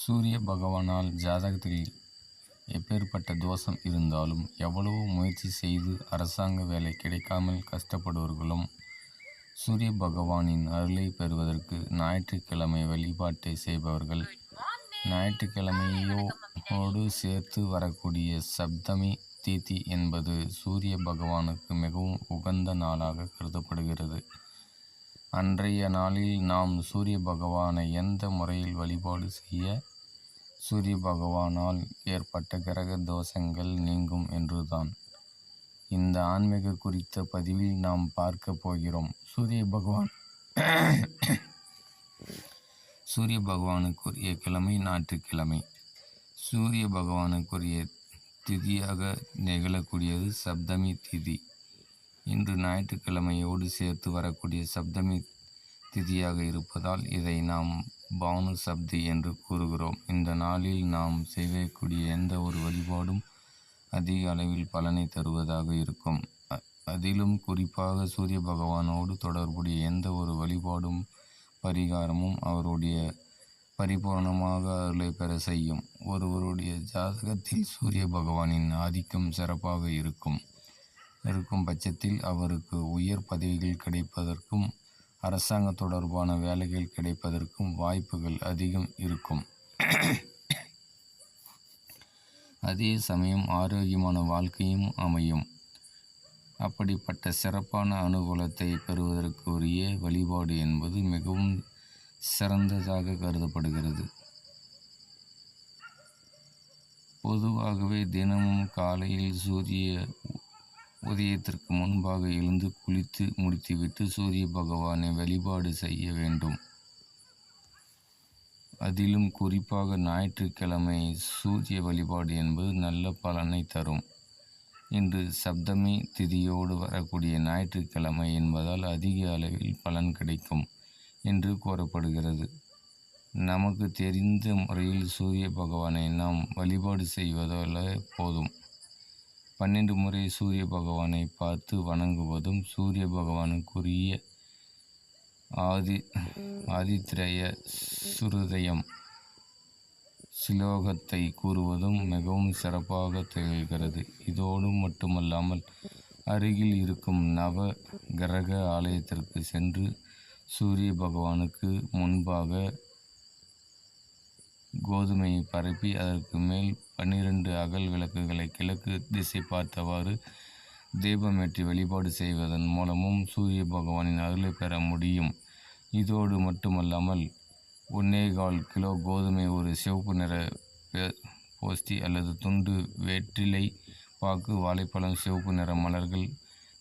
சூரிய பகவானால் ஜாதகத்தில் எப்பேற்பட்ட தோஷம் இருந்தாலும் எவ்வளவோ முயற்சி செய்து அரசாங்க வேலை கிடைக்காமல் கஷ்டப்படுபவர்களும் சூரிய பகவானின் அருளை பெறுவதற்கு ஞாயிற்றுக்கிழமை வழிபாட்டை செய்பவர்கள் ஞாயிற்றுக்கிழமையோடு சேர்த்து வரக்கூடிய சப்தமி தீதி என்பது சூரிய பகவானுக்கு மிகவும் உகந்த நாளாக கருதப்படுகிறது. அன்றைய நாளில் நாம் சூரிய பகவானை எந்த முறையில் வழிபாடு செய்ய சூரிய பகவானால் ஏற்பட்ட கிரக தோஷங்கள் நீங்கும் என்றுதான். இந்த ஆன்மீக குறித்த பதிவில் நாம் பார்க்க போகிறோம். சூரிய பகவான் சூரிய பகவானுக்குரிய கிழமை ஞாயிற்றுக்கிழமை. சூரிய பகவானுக்குரிய திதியாக நிகழக்கூடியது சப்தமி திதி. இன்று ஞாயிற்றுக்கிழமையோடு சேர்த்து வரக்கூடிய சப்தமி திதியாக இருப்பதால் இதை நாம் பானு சப்தி என்று கூறுகிறோம். இந்த நாளில் நாம் செய்யக்கூடிய எந்த ஒரு வழிபாடும் அதிக அளவில் பலனை தருவதாக இருக்கும். அதிலும் குறிப்பாக சூரிய பகவானோடு தொடர்புடைய எந்த ஒரு வழிபாடும் பரிகாரமும் அவருடைய பரிபூரணமாக அருளை பெற செய்யும். ஒருவருடைய ஜாதகத்தில் சூரிய பகவானின் ஆதிக்கம் சிறப்பாக இருக்கும். இருக்கும் பட்சத்தில் அவருக்கு உயர் பதவிகள் கிடைப்பதற்கும் அரசாங்க தொடர்பான வேலைகள் கிடைப்பதற்கும் வாய்ப்புகள் அதிகம் இருக்கும். அதே சமயம் ஆரோக்கியமான வாழ்க்கையும் அமையும். அப்படிப்பட்ட சிறப்பான அனுகூலத்தை பெறுவதற்குரிய வழிபாடு என்பது மிகவும் சிறந்ததாக கருதப்படுகிறது. பொதுவாகவே தினமும் காலையில் சூரிய உதயத்திற்கு முன்பாக எழுந்து குளித்து முடித்துவிட்டு சூரிய பகவானை வழிபாடு செய்ய வேண்டும். அதிலும் குறிப்பாக ஞாயிற்றுக்கிழமை சூரிய வழிபாடு என்பது நல்ல பலனை தரும். இன்று சப்தமி திதியோடு வரக்கூடிய ஞாயிற்றுக்கிழமை என்பதால் அதிக அளவில் பலன் கிடைக்கும் என்று கூறப்படுகிறது. நமக்கு தெரிந்த முறையில் சூரிய பகவானை நாம் வழிபாடு செய்வதால் போதும். பன்னெண்டு முறை சூரிய பகவானை பார்த்து வணங்குவதும் சூரிய பகவானுக்குரிய ஆதி ஆதித்ரய சுருதயம். சிலோகத்தை கூறுவதும் மிகவும் சிறப்பாக திகழ்கிறது. இதோடு மட்டுமல்லாமல் அருகில் இருக்கும் நவ கிரக ஆலயத்திற்கு சென்று சூரிய பகவானுக்கு முன்பாக கோதுமையை பரப்பி அதற்கு மேல் பன்னிரண்டு அகல் விளக்குகளை கிழக்கு திசை பார்த்தவாறு தீபமேற்றி வழிபாடு செய்வதன் மூலமும் சூரிய பகவானின் அருளை பெற முடியும். இதோடு மட்டுமல்லாமல் ஒன்னே கால் கிலோ கோதுமை ஒரு சிவப்பு நிற போஸ்டி போஸ்தி அல்லது துண்டு வெற்றிலை பாக்கு வாழைப்பழம் சிவப்பு நிற மலர்கள்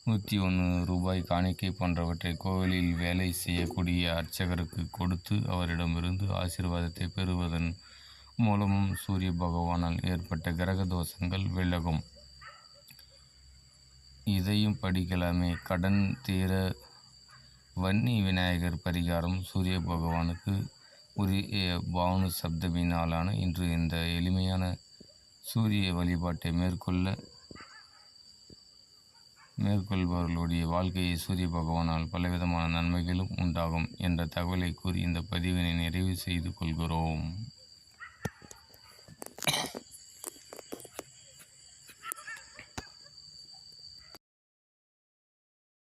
நூற்றி ஒன்று ரூபாய் காணிக்கை போன்றவற்றை கோவிலில் வேலை செய்யக்கூடிய அர்ச்சகருக்கு கொடுத்து அவரிடமிருந்து ஆசீர்வாதத்தை பெறுவதன் மூலமும் சூரிய பகவானால் ஏற்பட்ட கிரக தோஷங்கள் விலகும். இதையும் படிக்கலாமே. கடன் தீர வன்னி விநாயகர் பரிகாரம் சூரிய பகவானுக்கு உரிய பவுனு சப்தமி நாளான இன்று இந்த எளிமையான சூரிய வழிபாட்டை மேற்கொள்ள மேற்கொள்பவர்களுடைய வாழ்க்கையை சூரிய பகவானால் பலவிதமான நன்மைகளும் உண்டாகும் என்ற தகவலை கூறி இந்த பதிவினை நிறைவு செய்து கொள்கிறோம்.